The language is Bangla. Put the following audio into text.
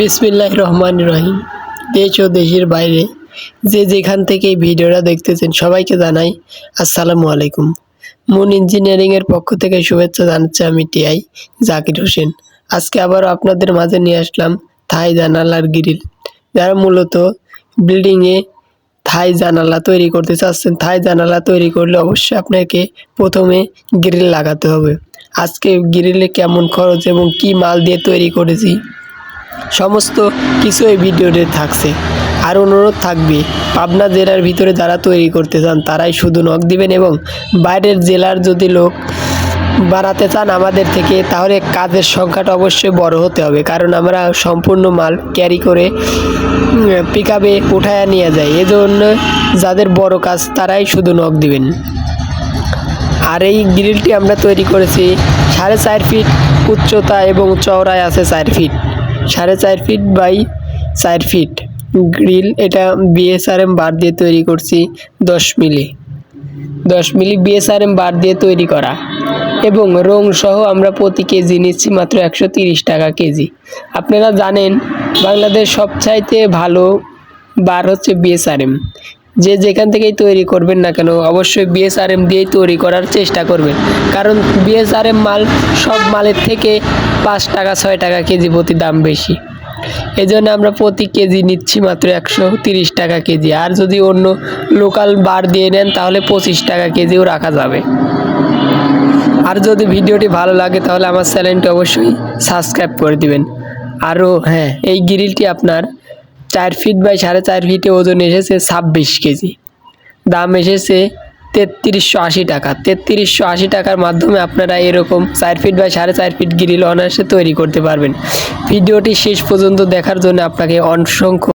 বিসমিল্লাহ রহমান রহিম। দেশ ও দেশের বাইরে যে যেখান থেকে এই ভিডিওটা দেখতেছেন সবাইকে জানাই আসসালামু আলাইকুম। মুন ইঞ্জিনিয়ারিংয়ের পক্ষ থেকে শুভেচ্ছা জানাচ্ছি আমি টিআই জাকির হোসেন। আজকে আবারও আপনাদের মাঝে নিয়ে আসলাম থাই জানালার গ্রিল। যারা মূলত বিল্ডিংয়ে থাই জানালা তৈরি করতে চাচ্ছেন, থাই জানালা তৈরি করলে অবশ্যই আপনাকে প্রথমে গ্রিল লাগাতে হবে। আজকে গ্রিলে কেমন খরচ এবং কি মাল দিয়ে তৈরি করেছি সমস্ত কিছু এই ভিডিওতে থাকছে। আর অনুরোধ থাকবে, পাবনা জেলার ভিতরে যারা তৈরি করতে চান, তারাই শুধু নখ দিবেন এবং বাইরের জেলার যদি লোক বাড়াতে চান আমাদের থেকে, তাহলে কাজের সংখ্যাটা অবশ্যই বড় হতে হবে। কারণ আমরা সম্পূর্ণ মাল ক্যারি করে পিক আপে উঠায় নিয়ে যাই। এজন্য যাদের বড় কাজ, তারাই শুধু নখ দিবেন। আর এই গ্রিলটি আমরা তৈরি করেছি সাড়ে চার ফিট উচ্চতা এবং চওড়ায় আছে চার ফিট। সাড়ে চার ফিট বাই চার ফিট গ্রিল এটা বিএসআরএম বার দিয়ে তৈরি করছি দশ মিলি। দশ মিলি বিএসআরএম বার দিয়ে তৈরি করা। এবং রং সহ আমরা প্রতি কেজি নিচ্ছি মাত্র একশো তিরিশ টাকা কেজি। আপনারা জানেন, বাংলাদেশ সবচাইতে ভালো বার হচ্ছে বিএসআরএম যে যেখান থেকেই তৈরি করবেন না কেন অবশ্যই বিএসআরএম দিয়েই তৈরি করার চেষ্টা করবেন। কারণ বিএসআরএম মাল সব মালের থেকে পাঁচ টাকা ছয় টাকা কেজি প্রতি দাম বেশি। এই জন্য আমরা প্রতি কেজি নিচ্ছি মাত্র একশো তিরিশ টাকা কেজি। আর যদি অন্য লোকাল বার দিয়ে নেন তাহলে পঁচিশ টাকা কেজিও রাখা যাবে। আর যদি ভিডিওটি ভালো লাগে তাহলে আমার চ্যানেলটি অবশ্যই সাবস্ক্রাইব করে দিবেন। আরও হ্যাঁ। এই গ্রিলটি আপনার চার ফিট বাই সাড়ে চার ফিটে ওজন এসেছে ছাব্বিশ কেজি দাম এসেছে তেত্রিশশো আশি টাকা। তেত্রিশশো আশি টাকার মাধ্যমে আপনারা এরকম চার ফিট বাই সাড়ে চার ফিট গ্রিল অনায়াসে তৈরি করতে পারবেন। ভিডিওটি শেষ পর্যন্ত দেখার জন্য আপনাকে অসংখ্য